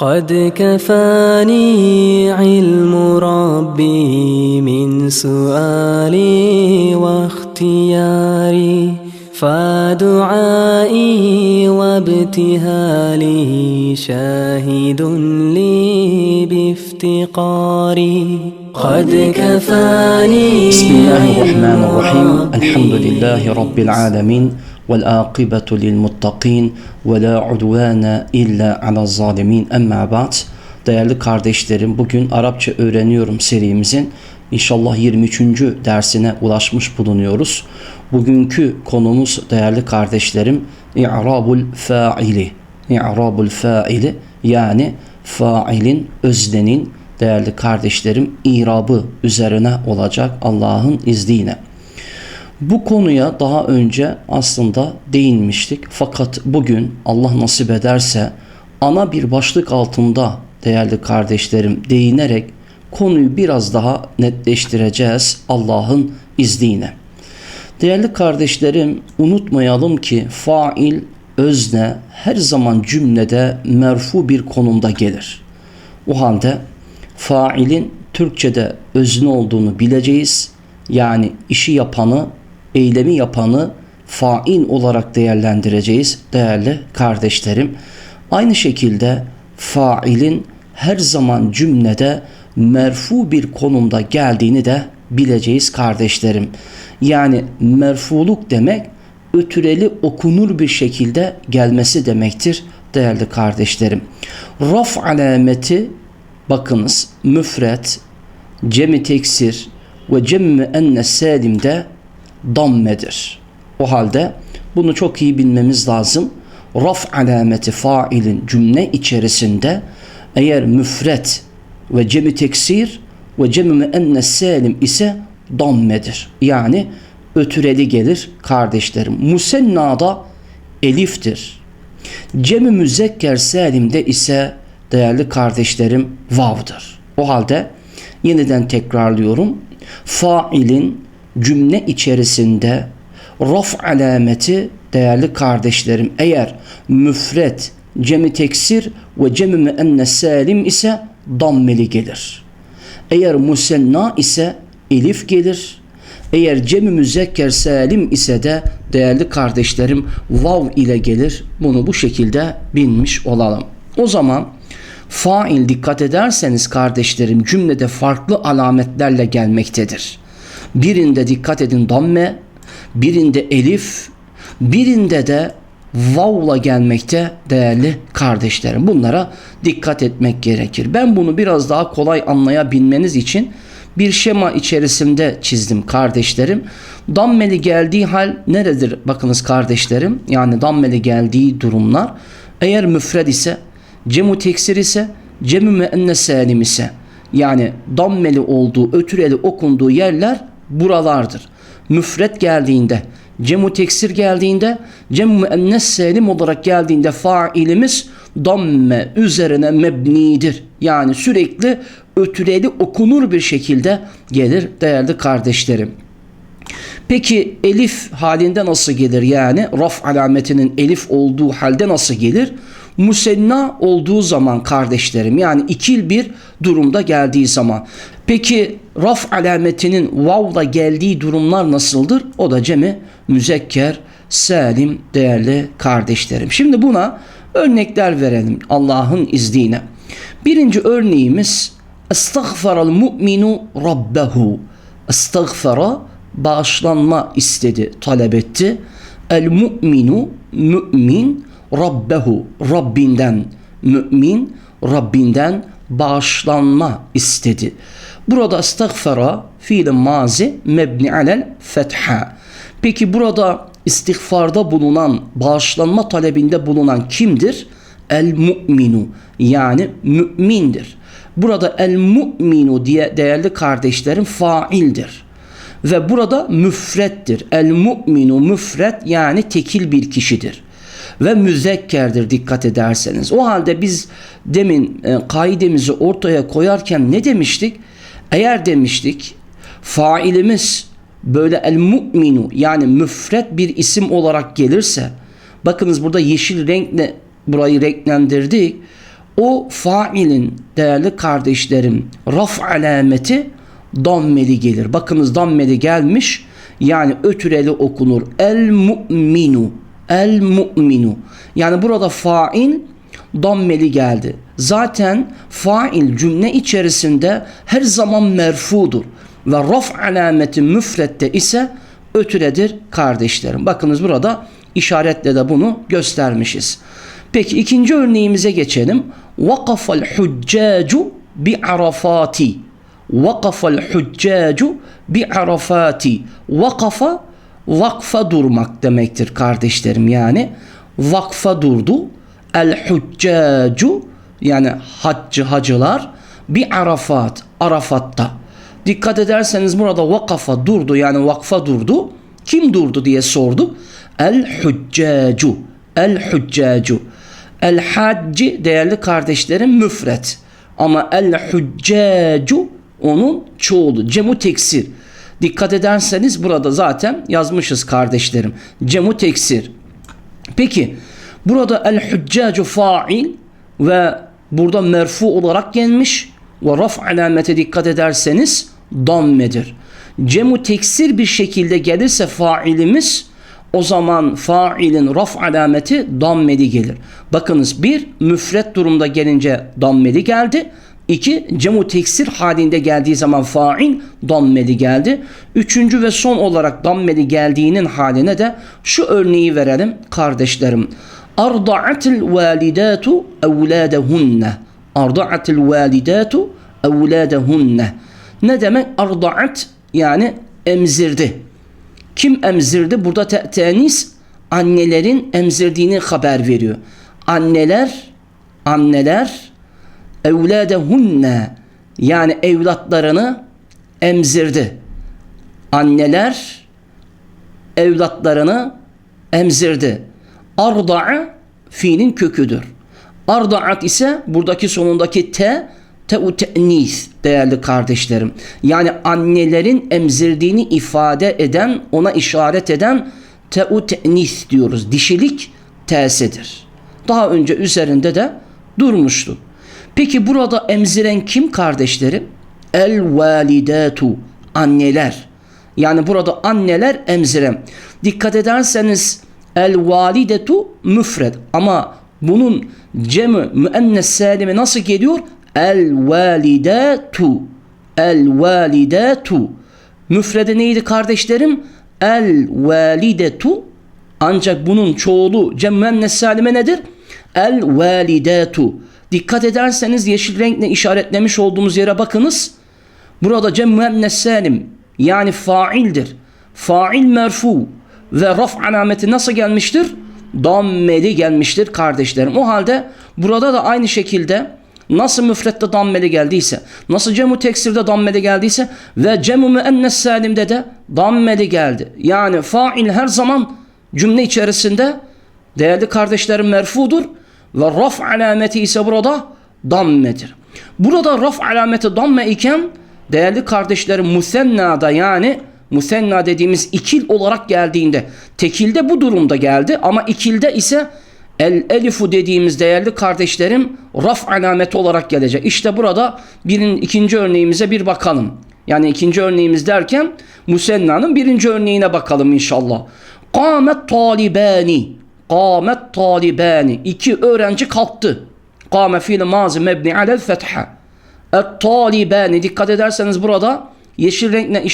قد كفاني علم ربي من سؤالي واختياري فدعائي وابتهالي شاهد لي بافتقاري. قد كفاني بسم الله الرحمن الرحيم. الحمد لله رب العالمين. والآقبة للmuttakin ve la udvana illa ala zalimin emma ba'd Değerli kardeşlerim bugün Arapça öğreniyorum serimizin inşallah 23. dersine ulaşmış bulunuyoruz. Bugünkü konumuz değerli kardeşlerim i'rabul faili. İ'rabul faili yani failin öznenin değerli kardeşlerim irabı üzerine olacak Allah'ın izniyle. Bu konuya daha önce aslında değinmiştik. Fakat bugün Allah nasip ederse ana bir başlık altında değerli kardeşlerim değinerek konuyu biraz daha netleştireceğiz Allah'ın izniyle. Değerli kardeşlerim unutmayalım ki fail özne her zaman cümlede merfu bir konumda gelir. O halde failin Türkçe'de özne olduğunu bileceğiz. Yani işi yapanı, eylemi yapanı fail olarak değerlendireceğiz değerli kardeşlerim. Aynı şekilde failin her zaman cümlede merfu bir konumda geldiğini de bileceğiz kardeşlerim. Yani merfuluk demek ötüreli okunur bir şekilde gelmesi demektir değerli kardeşlerim. Raf alameti bakınız müfret, cemi teksir ve cemmi enne salimde dammedir. O halde bunu çok iyi bilmemiz lazım. Raf alameti failin cümle içerisinde eğer müfret ve cemi teksir ve cemmi enne salim ise dammedir. Yani ötüreli gelir kardeşlerim. Musennada eliftir. Cemi müzekker salimde ise değerli kardeşlerim vav'dır. O halde yeniden tekrarlıyorum. Failin cümle içerisinde raf alameti değerli kardeşlerim eğer müfret, cemi teksir ve cemi müennes salim ise dammeli gelir. Eğer musenna ise elif gelir. Eğer cemi müzekker salim ise de değerli kardeşlerim vav ile gelir. Bunu bu şekilde bilmiş olalım. O zaman fail dikkat ederseniz kardeşlerim cümlede farklı alametlerle gelmektedir. Birinde dikkat edin damme, birinde elif, birinde de vavla gelmekte değerli kardeşlerim. Bunlara dikkat etmek gerekir. Ben bunu biraz daha kolay anlayabilmeniz için bir şema içerisinde çizdim kardeşlerim. Dammeli geldiği hal neredir bakınız kardeşlerim? Yani dammeli geldiği durumlar eğer müfred ise, cemu teksir ise, cemu müennes salim ise yani dammeli olduğu, ötüreli okunduğu yerler buralardır. Müfret geldiğinde, cemu teksir geldiğinde, cemu müennes salim olarak geldiğinde failimiz damme üzerine mebnidir. Yani sürekli ötüreli okunur bir şekilde gelir değerli kardeşlerim. Peki elif halinde nasıl gelir? Yani raf alametinin elif olduğu halde nasıl gelir? Musenna olduğu zaman kardeşlerim yani ikil bir durumda geldiği zaman. Peki raf alametinin vavla geldiği durumlar nasıldır? O da cemi müzekker salim değerli kardeşlerim. Şimdi buna örnekler verelim Allah'ın izniyle. Birinci örneğimiz Estağfaral mu'minu rabbehu. Estağfara bağışlanma istedi, talep etti. El mu'minu mümin rabbehu Rabbinden mümin Rabbinden bağışlanma istedi. Burada estağfara fiil mazi mebni alel fetha. Peki burada istiğfarda bulunan, bağışlanma talebinde bulunan kimdir? El mu'minu yani mümindir. Burada el mu'minu diye değerli kardeşlerim faildir. Ve burada müfrettir. El mu'minu müfret yani tekil bir kişidir. Ve müzekkerdir dikkat ederseniz. O halde biz demin e, kaidemizi ortaya koyarken ne demiştik? Eğer demiştik failimiz böyle el mu'minu yani müfret bir isim olarak gelirse bakınız burada yeşil renkle burayı renklendirdik. o failin değerli kardeşlerim raf alameti dammeli gelir. Bakınız dammeli gelmiş yani ötüreli okunur. El mu'minu. El mu'minu. Yani burada fail dammeli geldi. Zaten fail cümle içerisinde her zaman merfudur. Ve raf alameti müfrette ise ötüredir kardeşlerim. Bakınız burada işaretle de bunu göstermişiz. Peki ikinci örneğimize geçelim. Vakafal huccacu bi arafati. Vakafal huccacu bi arafati. Vakafa vakfa durmak demektir kardeşlerim yani. Vakfa durdu. El huccacu yani haccı hacılar bi arafat. Arafat'ta. Dikkat ederseniz burada vakafa durdu yani vakfa durdu. Kim durdu diye sordu. El huccacu. El huccacu. El hacci değerli kardeşlerim müfret. Ama el huccacu onun çoğulu. Cemu teksir. Dikkat ederseniz burada zaten yazmışız kardeşlerim. Cemu teksir. Peki burada el huccacu fail ve burada merfu olarak gelmiş ve raf alamete dikkat ederseniz dammedir. Cemu teksir bir şekilde gelirse failimiz o zaman failin raf alameti dammeli gelir. Bakınız bir müfret durumda gelince dammeli geldi. İki cemu teksir halinde geldiği zaman fail dammeli geldi. Üçüncü ve son olarak dammeli geldiğinin haline de şu örneği verelim kardeşlerim. Arda'atil validatu evladehunne. Arda'atil validatu evladehunne. Ne demek arda'at? Yani emzirdi. Kim emzirdi? Burada te- tenis annelerin emzirdiğini haber veriyor. Anneler anneler evladehunne yani evlatlarını emzirdi. Anneler evlatlarını emzirdi. Arda'a fiilin köküdür. Arda'at ise buradaki sonundaki te te'u te'nis değerli kardeşlerim. Yani annelerin emzirdiğini ifade eden, ona işaret eden te'u te'nis diyoruz. Dişilik t'sidir. Daha önce üzerinde de durmuştu. Peki burada emziren kim kardeşlerim? El validatu anneler. Yani burada anneler emziren. Dikkat ederseniz el validetu müfred ama bunun cem'i müennes salimi nasıl geliyor? El validatu. El validatu. Müfrede neydi kardeşlerim? El validetu. Ancak bunun çoğulu cem müennes salime nedir? El validatu. Dikkat ederseniz yeşil renkle işaretlemiş olduğumuz yere bakınız. Burada cem müennes salim yani faildir. Fail merfu ve raf alameti nasıl gelmiştir? Dammeli gelmiştir kardeşlerim. O halde burada da aynı şekilde nasıl müfrette dammeli geldiyse, nasıl cemu teksirde dammeli geldiyse ve cemu müennes salimde de dammeli geldi. Yani fail her zaman cümle içerisinde değerli kardeşlerim merfudur ve raf alameti ise burada dammedir. Burada raf alameti damme iken değerli kardeşlerim musennada yani musenna dediğimiz ikil olarak geldiğinde tekilde bu durumda geldi ama ikilde ise el elifu dediğimiz değerli kardeşlerim raf alameti olarak gelecek. İşte burada birin ikinci örneğimize bir bakalım. Yani ikinci örneğimiz derken musennanın birinci örneğine bakalım inşallah. Kâmet talibani. Kâmet talibani. İki öğrenci kalktı. Kâme fiil mazi mebni alel fetha. Et-talibani. Dikkat ederseniz burada yeşil renkle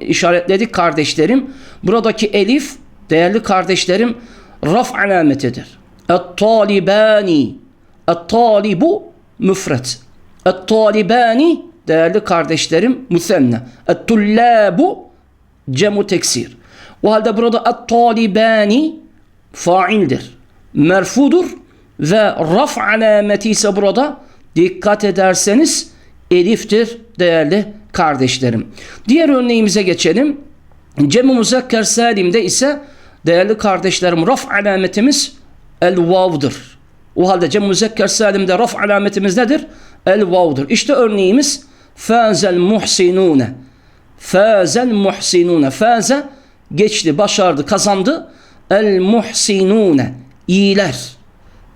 işaretledik kardeşlerim. Buradaki elif değerli kardeşlerim raf alametidir. Et-talibani. Et-talibu müfret. Et-talibani değerli kardeşlerim müsenne. Et-tullabu cemu teksir. O halde burada et-talibani faildir. Merfudur ve raf alameti ise burada dikkat ederseniz eliftir değerli kardeşlerim. Diğer örneğimize geçelim. Cem-i Muzakker Salim'de ise değerli kardeşlerim raf alametimiz el vav'dır. O halde Cem-i Muzakker Salim'de raf alametimiz nedir? El vav'dır. İşte örneğimiz fazel muhsinune. Fazel muhsinune. Faze geçti, başardı, kazandı. El muhsinune. İyiler.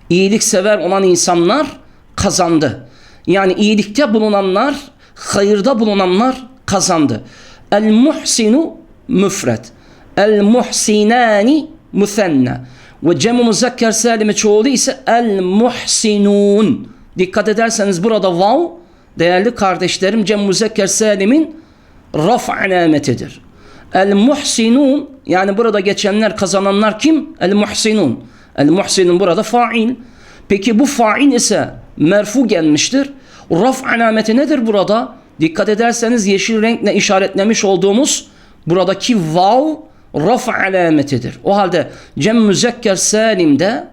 İyilik sever olan insanlar kazandı. Yani iyilikte bulunanlar, hayırda bulunanlar kazandı. El muhsinu müfret. El muhsinani müthenne. Ve cem-i muzakker salimi çoğulu ise el muhsinun. Dikkat ederseniz burada vav değerli kardeşlerim cem-i muzakker salimin raf alametidir. El muhsinun yani burada geçenler kazananlar kim? El muhsinun. El muhsinun burada fail. Peki bu fail ise merfu gelmiştir. Raf alameti nedir burada? Dikkat ederseniz yeşil renkle işaretlemiş olduğumuz buradaki vav raf alametidir. O halde cem müzekker salimde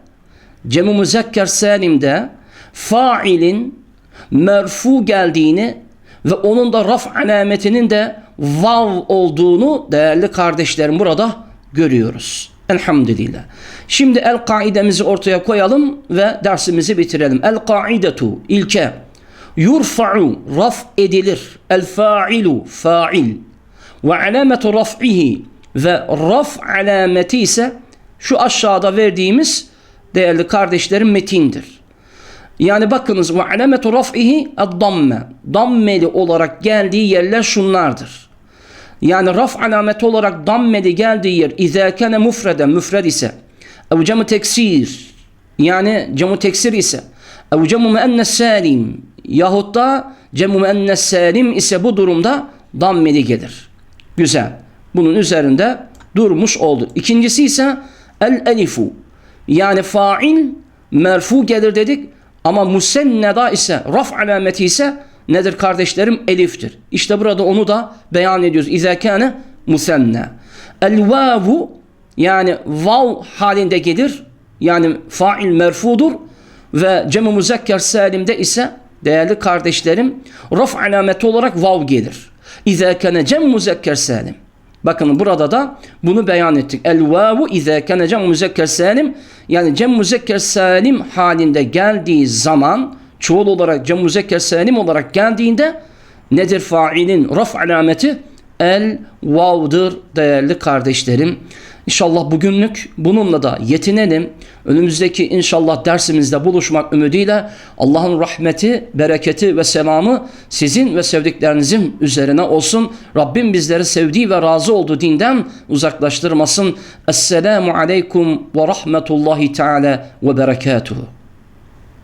cem müzekker salimde failin merfu geldiğini ve onun da raf alametinin de vav olduğunu değerli kardeşlerim burada görüyoruz. Elhamdülillah. Şimdi el kaidemizi ortaya koyalım ve dersimizi bitirelim. El kaidetu ilke yurfa'u raf edilir. El fa'ilu fa'il ve alametu raf'ihi ve raf alameti ise şu aşağıda verdiğimiz değerli kardeşlerim metindir. Yani bakınız ve alametu raf'ihi ad-damme. Dammeli olarak geldiği yerler şunlardır. Yani raf alameti olarak dammeli geldiği yer izâ kâne mufreden müfred ise ev cemu teksir yani cemu teksir ise ev cemu müennes salim yahut da cemu müennes ise bu durumda dammeli gelir. Güzel. Bunun üzerinde durmuş oldu. İkincisi ise el elifu yani fail merfu gelir dedik ama musenneda ise raf alameti ise nedir kardeşlerim? Eliftir. İşte burada onu da beyan ediyoruz. İzâ kâne musenne. El vavu yani vav halinde gelir. Yani fail merfudur ve cem-i muzekker salimde ise değerli kardeşlerim raf alameti olarak vav gelir. İzâ kâne cem muzekker salim. Bakın burada da bunu beyan ettik. El vavu izâ kâne cem muzekker salim yani cem muzekker salim halinde geldiği zaman çoğul olarak cem muzekker salim olarak geldiğinde nedir failin raf alameti? El vav'dır değerli kardeşlerim. İnşallah bugünlük bununla da yetinelim. Önümüzdeki inşallah dersimizde buluşmak ümidiyle Allah'ın rahmeti, bereketi ve selamı sizin ve sevdiklerinizin üzerine olsun. Rabbim bizleri sevdiği ve razı olduğu dinden uzaklaştırmasın. Esselamu aleykum ve rahmetullahi teala ve berekatuhu.